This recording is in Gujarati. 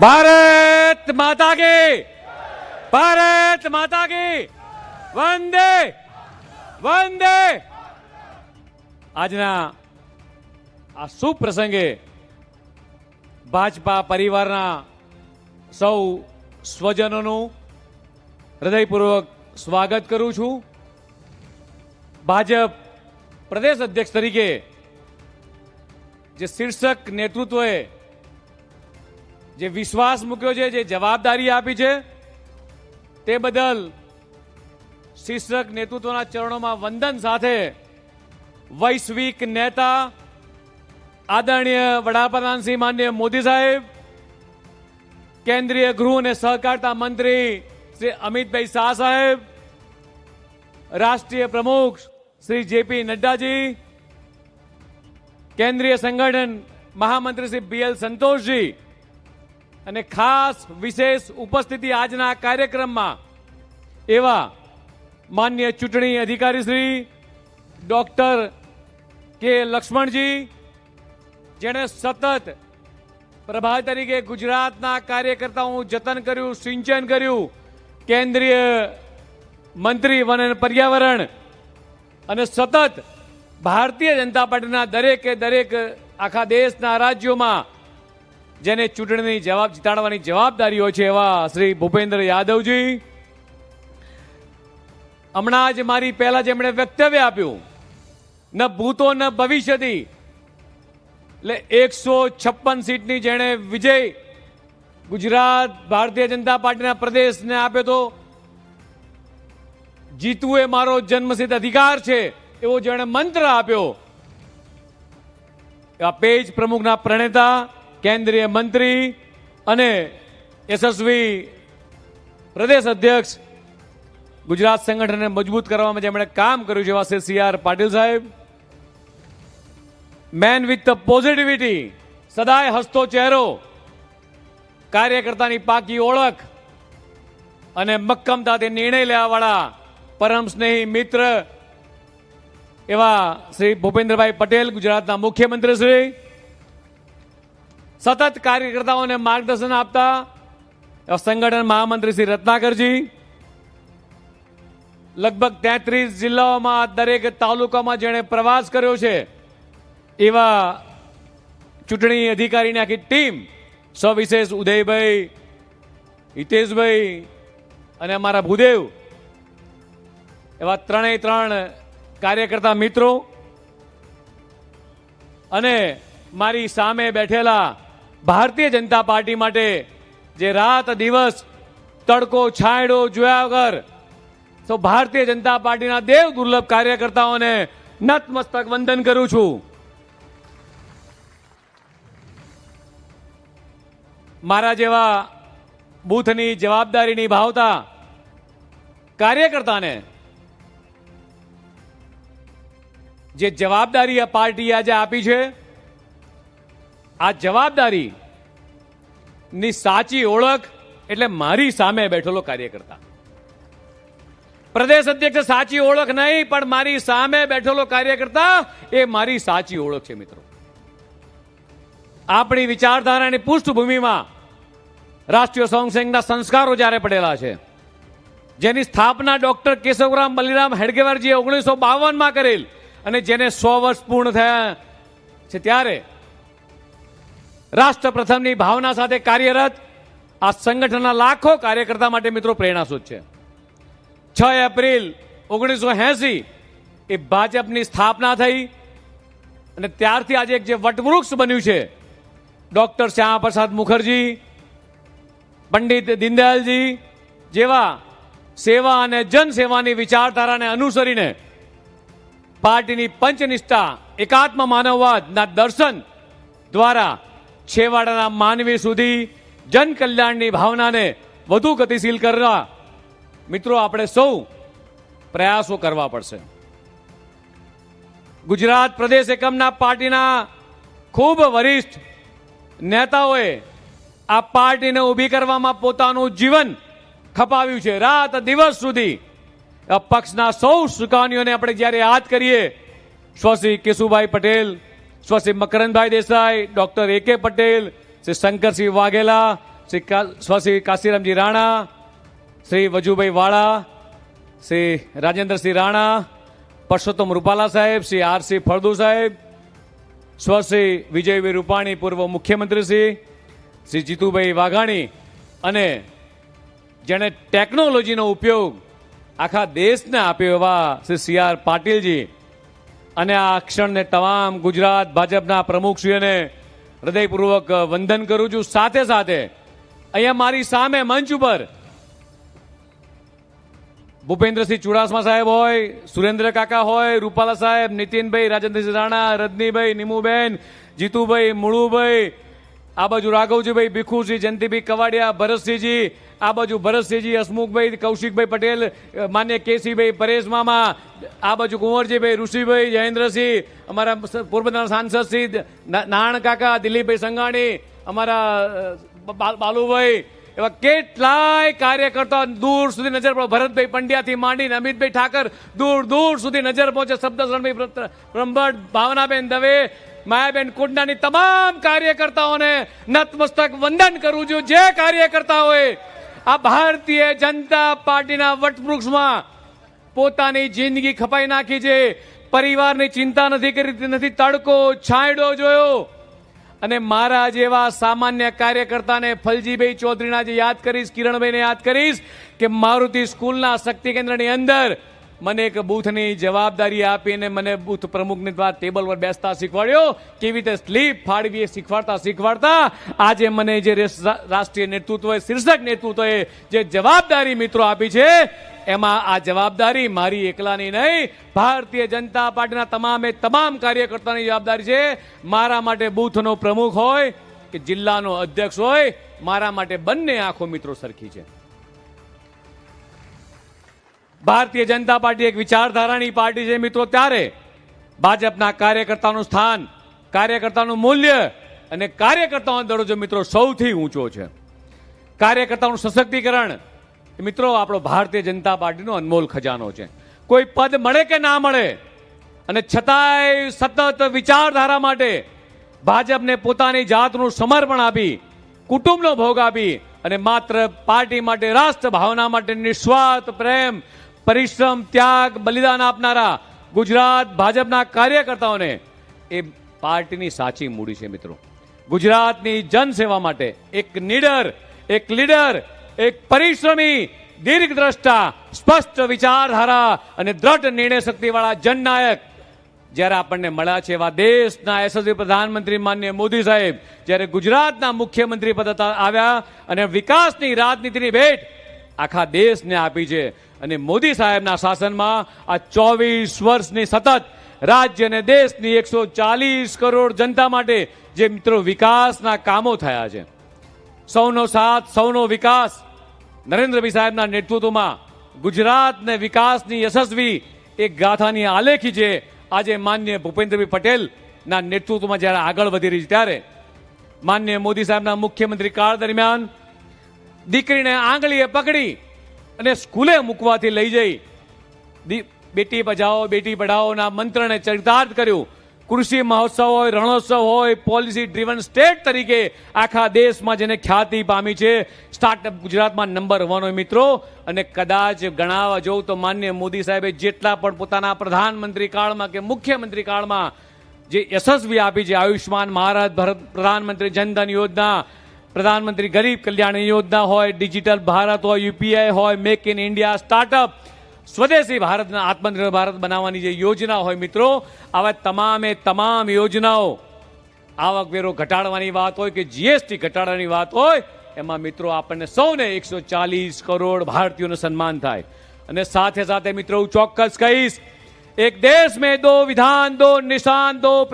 ભારત માતા કી! ભારત માતા કી! વંદે! વંદે! આજના આ શુભ પ્રસંગે ભાજપા પરિવારના સૌ સ્વજનોનું હૃદયપૂર્વક સ્વાગત કરું છું. ભાજપ પ્રદેશ અધ્યક્ષ તરીકે જે શીર્ષક નેતૃત્વએ જે વિશ્વાસ મૂક્યો છે, જે જવાબદારી આપી છે, તે બદલ શીર્ષક નેતૃત્વના ચરણોમાં વંદન સાથે વૈશ્વિક નેતા આદરણીય વડાપ્રધાન શ્રી માન્ય મોદી સાહેબ, કેન્દ્રીય ગૃહ અને સહકારતા મંત્રી શ્રી અમિતભાઈ શાહ સાહેબ, રાષ્ટ્રીય પ્રમુખ શ્રી જેપી નડ્ડાજી, કેન્દ્રીય સંગઠન મહામંત્રી શ્રી બીએલ સંતોષજી અને ખાસ વિશેષ ઉપસ્થિતિ આજના કાર્યક્રમમાં એવા માન્ય ચૂંટણી અધિકારી શ્રી ડોક્ટર કે લક્ષ્મણજી, જેણે સતત પ્રભારી તરીકે ગુજરાતના કાર્યકર્તાઓનું જતન કર્યું, સિંચન કર્યું, કેન્દ્રીય મંત્રી વન અને પર્યાવરણ અને સતત ભારતીય જનતા પાર્ટીના દરેકે દરેક આખા દેશના રાજ્યોમાં જેને ચૂંટણીની જવાબ જીતાડવાની જવાબદારી હોય છે એવા શ્રી ભૂપેન્દ્ર યાદવજી. હમણાં જ મારી પહેલા જેમણે વક્તવ્ય આપ્યું. ન ભૂતો ન ભવિષ્યથી એટલે એકસો છપ્પન સીટની જેણે વિજય ગુજરાત ભારતીય જનતા પાર્ટીના પ્રદેશને આપ્યો તો જીતવું એ મારો જન્મસિદ્ધ અધિકાર છે એવો જેણે મંત્ર આપ્યો. આ પેજ પ્રમુખના પ્રણેતા કેન્દ્રીય મંત્રી અને યશસ્વી પ્રદેશ અધ્યક્ષ ગુજરાત સંગઠનને મજબૂત કરવામાં જેમણે કામ કર્યું છે, એવા સીઆર પાટીલ સાહેબ. મેન વિથ ધ પોઝિટિવિટી સદાય હસતો ચહેરો, કાર્યકર્તાની પાકી ઓળખ અને મક્કમતાથી નિર્ણય લેવાવાળા પરમ સ્નેહી મિત્ર એવા શ્રી ભૂપેન્દ્રભાઈ પટેલ, ગુજરાતના મુખ્યમંત્રી શ્રી સતત કાર્યકર્તાઓને માર્ગદર્શન આપતા સંગઠન મહામંત્રી શ્રી રત્નાકરજી, લગભગ તેત્રીસ જિલ્લાઓમાં દરેક તાલુકામાં જેણે પ્રવાસ કર્યો છે, એવા ચૂંટણી અધિકારીની આખી ટીમ, સવિશેષ ઉદયભાઈ, હિતેશભાઈ અને અમારા ભૂદેવ, એવા ત્રણેય ત્રણ કાર્યકર્તા મિત્રો અને મારી સામે બેઠેલા ભારતીય જનતા પાર્ટી માટે જે રાત દિવસ તડકો છાંયડો જોયા વગર તો ભારતીય જનતા પાર્ટીના દેવ દુર્લભ કાર્યકર્તાઓને નતમસ્તક વંદન કરું છું. મારા જેવા બૂથની જવાબદારી નિભાવતા કાર્યકર્તાને જે જવાબદારી આ પાર્ટીએ આજે આપી છે આ જવાબદારી ની સાચી ઓળખ એટલે મારી સામે બેઠેલો કાર્યકર્તા. પ્રદેશ અધ્યક્ષ સાચી ઓળખ નહીં, પણ મારી સામે બેઠેલો કાર્યકર્તા એ મારી સાચી ઓળખ છે, મિત્રો. આપણી વિચારધારાની પૃષ્ઠભૂમિમાં રાષ્ટ્રીય સ્વયંસેવકના સંસ્કારો જ્યારે પડેલા છે, જેની સ્થાપના ડોક્ટર કેશવરામ બલિરામ હેડગેવારજીએ ઓગણીસો બાવનમાં કરેલ અને જેને સો વર્ષ પૂર્ણ થયા છે, ત્યારે રાષ્ટ્ર પ્રથમની ભાવના સાથે કાર્યરત આ સંગઠનના લાખો કાર્યકર્તા માટે મિત્રો પ્રેરણાસ્રોત છે. છ એપ્રિલ ઓગણીસો એંસી એ ભાજપની સ્થાપના થઈ અને ત્યારથી આજે એક જે વટવૃક્ષ બન્યું છે, ડૉક્ટર શ્યામાપ્રસાદ મુખર્જી, પંડિત દીનદયાલજી જેવા સેવા અને જનસેવાની વિચારધારાને અનુસરીને પાર્ટીની પંચનિષ્ઠા, એકાત્મ માનવવાદના દર્શન દ્વારા છેવાડાના માનવી સુધી જનકલ્યાણની ભાવનાને વધુ ગતિશીલ કરવા મિત્રો, આપણે સૌ પ્રયાસો કરવા પડશે. ગુજરાત પ્રદેશ એકમના પાર્ટીના ખૂબ વરિષ્ઠ નેતાઓએ આ પાર્ટીને ઊભી કરવામાં પોતાનું જીવન ખપાવ્યું છે. રાત દિવસ સુધી પક્ષના સૌ સુકાનીઓને આપણે જ્યારે યાદ કરીએ સ્વશ્રી Keshubhai Patel સ્વશ્રી Makarandbhai Desai doctor A K Patel Shri Shankarsinh Vaghela Shri સ્વ સ્વશ્રી કાશીરામજી રાણા શ્રી વજુભાઈ વાળા શ્રી રાજેન્દ્રસિંહ રાણા પરસોત્તમ રૂપાલા સાહેબ શ્રી આરસી ફળદુ સાહેબ સ્વશ્રી વિજયભાઈ રૂપાણી પૂર્વ મુખ્યમંત્રી શ્રી શ્રી જીતુભાઈ વાઘાણી અને જેણે ટેકનોલોજીનો ઉપયોગ આખા દેશને આપ્યો એવા શ્રી સી આર પાટીલજી અને આ ક્ષણને તમામ ગુજરાત ભાજપના પ્રમુખશ્રીઓને હૃદયપૂર્વક વંદન કરું છું. સાથે સાથે અહીંયા મારી સામે મંચ ઉપર ભૂપેન્દ્રસિંહ ચુડાસમા સાહેબ હોય, સુરેન્દ્ર કાકા હોય, રૂપાલા સાહેબ, નીતિનભાઈ રાજેન્દ્રસિંહ રાણા, રજનીભાઈ નીમુબેન, જીતુભાઈ મુળુભાઈ આ બાજુ રાઘવજીભાઈ ભીખુસિંહ જયંતિભાઈ કવાડિયા ભરતસિંહજી આ બાજુ ભરતસિંહજી હસમુખભાઈ કૌશિકભાઈ પટેલ માન્ય કેસીભાઈ પરેશ મામા આ બાજુ કુંવરજીભાઈ ઋષિભાઈ જયેન્દ્રસિંહ અમારા પોરબંદરના સાંસદ શ્રી નારાયણ કાકા દિલીપભાઈ સંઘાણી અમારા બાલુભાઈ એવા કેટલાય કાર્યકર્તાઓ દૂર સુધી નજર પડે ભરતભાઈ પંડ્યાથી માંડીને અમિતભાઈ ઠાકર દૂર દૂર સુધી નજર પહોંચે શબ્દ બ્રહ્મભટ્ટ ભાવનાબેન દવે માયાબેન કુંડાની તમામ કાર્યકર્તાઓને નતમસ્તક વંદન કરું છું. જે કાર્યકર્તાઓએ આ ભારતીય જનતા પાર્ટીના વટવૃક્ષમાં પોતાની જિંદગી ખપાઈ નાખી છે. પરિવારની ચિંતા નથી કરી, નથી તડકો છાંયડો જોયો. અને મારા જેવા સામાન્ય કાર્યકર્તાને ફલજીભાઈ ચૌધરીના જે યાદ કરીશ, કિરણભાઈને યાદ કરીશ, કે મારુતિ સ્કૂલના શક્તિ કેન્દ્રની અંદર મને એક બૂથની જવાબદારી આપીને મને બૂથ પ્રમુખની વાત ટેબલ પર બેસતા શીખવાડ્યો. કેવી રીતે સ્લીપ ફાળવીએ શીખવાડતા શીખવાડતા આજે મને જે રાષ્ટ્રીય નેતૃત્વએ શીર્ષક નેતૃત્વએ જે જવાબદારી મિત્રો આપી છે, એમાં આ જવાબદારી મારી એકલાની નહીં, ભારતીય જનતા પાર્ટીના તમામે તમામ કાર્યકર્તાની જવાબદારી છે. મારા માટે બૂથનો પ્રમુખ હોય કે જિલ્લાનો અધ્યક્ષ હોય, મારા માટે બંને આંખો મિત્રો સરખી છે. ભારતીય જનતા પાર્ટી એક વિચારધારાની પાર્ટી છે મિત્રો. ત્યારે ભાજપના કાર્યકર્તાનું સ્થાન, કાર્યકર્તાનું મૂલ્ય અને કાર્યકર્તાઓનો દરજ્જો મિત્રો સૌથી ઊંચો છે. કાર્યકર્તાઓનું સશક્તિકરણ મિત્રો આપણો ભારતીય જનતા પાર્ટીનો અનમોલ ખજાનો છે. કોઈ પદ મળે કે ના મળે, અને છતાંય સતત વિચારધારા માટે ભાજપને પોતાની જાતનું સમર્પણ આપી, કુટુંબનો ભોગ આપી, અને માત્ર પાર્ટી માટે રાષ્ટ્ર ભાવના માટે નિસ્વાર્થ પ્રેમ પરિશ્રમ, ત્યાગ, બલિદાન આપનારા ગુજરાત ભાજપના કાર્યકર્તાઓને એ પાર્ટીની સાચી મૂડી છે મિત્રો. ગુજરાતની જનસેવા માટે એક નીડર, એક લીડર, એક પરિશ્રમી, દીર્ઘદ્રષ્ટા, સ્પષ્ટ વિચારધારા અને દ્રઢ નિર્ણય શક્તિવાળા જનનાયક. જ્યારે આપણને મળ્યા છે એવા દેશના યશસ્વી પ્રધાનમંત્રી માન્ય મોદી સાહેબ, જ્યારે ગુજરાતના મુખ્યમંત્રી પદ આવ્યા અને વિકાસની રાજનીતિની ભેટ આખા દેશને આપી છે. અને મોદી સાહેબના શાસનમાં આ ચોવીસ વર્ષની સતત રાજ્ય અને દેશની એકસો ચાલીસ કરોડ જનતા માટે જે મિત્રો વિકાસના કામો થયા છે. સૌનો સાથ, સૌનો વિકાસ નરેન્દ્રભાઈ સાહેબના નેતૃત્વમાં ગુજરાતને વિકાસની યશસ્વી એક ગાથાની આલેખી છે. આજે માન્ય ભૂપેન્દ્રભાઈ પટેલના નેતૃત્વમાં જ્યારે આગળ વધી રહી છે ત્યારે માન્ય મોદી સાહેબના મુખ્યમંત્રી કાળ દરમિયાન દીકરીને આંગળીએ પકડી અને સ્કૂલે મૂકવાથી લઈ જઈ. બેટી બચાવો બેટી પઢાઓના મંત્રને ચરિતાર્થ કર્યું. કૃષિ મહોત્સવ હોય, રણોત્સવ હોય પોલિસી ડ્રીવન સ્ટેટ તરીકે આખા દેશમાં જેને ખ્યાતિ પામી છે. સ્ટાર્ટઅપ ગુજરાતમાં નંબર વન હોય મિત્રો. અને કદાચ ગણાવવા જોઉં તો માન્ય મોદી સાહેબે જેટલા પણ પોતાના પ્રધાનમંત્રી કાળમાં કે મુખ્યમંત્રી કાળમાં જે યશસ્વી આપી છે આયુષ્માન ભારત ભારત પ્રધાનમંત્રી જનધન યોજના પ્રધાનમંત્રી ગરીબ કલ્યાણ યોજના હોય, ડિજિટલ ભારત હોય, યુપીઆઈ હોય, મેક ઇન ઇન્ડિયા સ્ટાર્ટઅપ, સ્વદેશી ભારતના આત્મનિર્ભર ભારત બનાવવાની જે યોજના હોય મિત્રો, આવા તમામે તમામ યોજનાઓ આવકવેરો ઘટાડવાની વાત હોય કે જીએસટી ઘટાડવાની વાત હોય, એમાં મિત્રો આપણને સૌને એકસો ચાલીસ કરોડ ભારતીયોનું સન્માન થાય. અને સાથે સાથે મિત્રો હું ચોક્કસ કહીશ, એક દેશ મેં દો, વિધાન દો, નિશાન દો